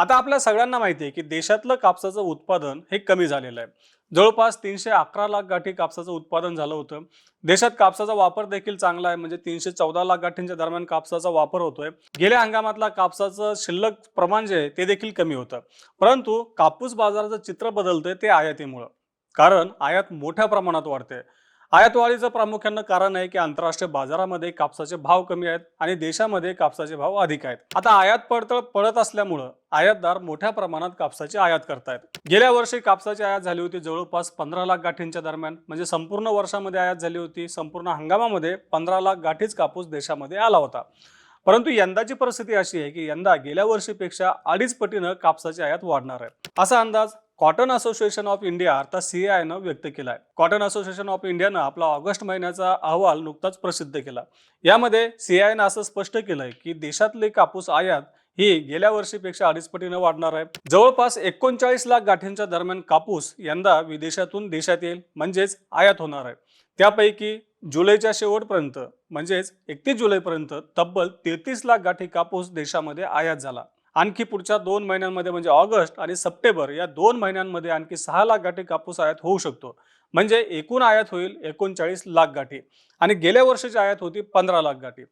आता आपल्या सगळ्यांना माहिती आहे की देशातलं कापसाचं उत्पादन हे कमी झालेलं आहे. जवळपास तीनशे अकरा लाख गाठी कापसाचं उत्पादन झालं होतं. देशात कापसाचा वापर देखील चांगला आहे म्हणजे तीनशे चौदा लाख गाठींच्या दरम्यान कापसाचा वापर होतोय. गेल्या हंगामातला कापसाचं शिल्लक प्रमाण जे आहे ते देखील कमी होतं. परंतु कापूस बाजाराचं चित्र बदलतंय ते आयातीमुळं. कारण आयात मोठ्या प्रमाणात वाढते आयातवाढीचं प्रामुख्यानं कारण आहे की आंतरराष्ट्रीय बाजारामध्ये कापसाचे भाव कमी आहेत आणि देशामध्ये कापसाचे भाव अधिक आहेत. आता आयात पडतळ पडत असल्यामुळं आयातदार मोठ्या प्रमाणात कापसाची आयात करतायत. गेल्या वर्षी कापसाची आयात झाली होती जवळपास पंधरा लाख गाठींच्या दरम्यान म्हणजे संपूर्ण वर्षामध्ये आयात झाली होती संपूर्ण हंगामामध्ये पंधरा लाख गाठीच कापूस देशामध्ये आला होता. परंतु यंदाची परिस्थिती अशी आहे की यंदा गेल्या वर्षीपेक्षा अडीच पटीनं कापसाची आयात वाढणार आहे. असा अंदाज कॉटन असोसिएशन ऑफ इंडिया अर्थात सीआयनं व्यक्त केला आहे कॉटन असोसिएशन ऑफ इंडियानं आपला ऑगस्ट महिन्याचा अहवाल नुकताच प्रसिद्ध केला. यामध्ये सीआयनं असं स्पष्ट केलंय की देशातली कापूस आयात ही गेल्या वर्षीपेक्षा अडीच पटीनं वाढणार आहे. जवळपास एकोणचाळीस लाख गाठींच्या दरम्यान कापूस यंदा विदेशातून देशात येईल म्हणजेच आयात होणार आहे. त्यापैकी जुलैच्या शेवटपर्यंत म्हणजेच एकतीस जुलैपर्यंत तब्बल तेहतीस लाख गाठी कापूस देशामध्ये आयात झाला. आणखी पुढच्या दोन महिन्यांमध्ये म्हणजे ऑगस्ट आणि सप्टेंबर या दोन महिन्यांमध्ये आणखी सहा लाख गाठी कापूस आयात होऊ शकतो. म्हणजे एकूण आयात होईल एकोणचाळीस लाख गाठी आणि गेल्या वर्षीची आयात होती पंधरा लाख गाठी.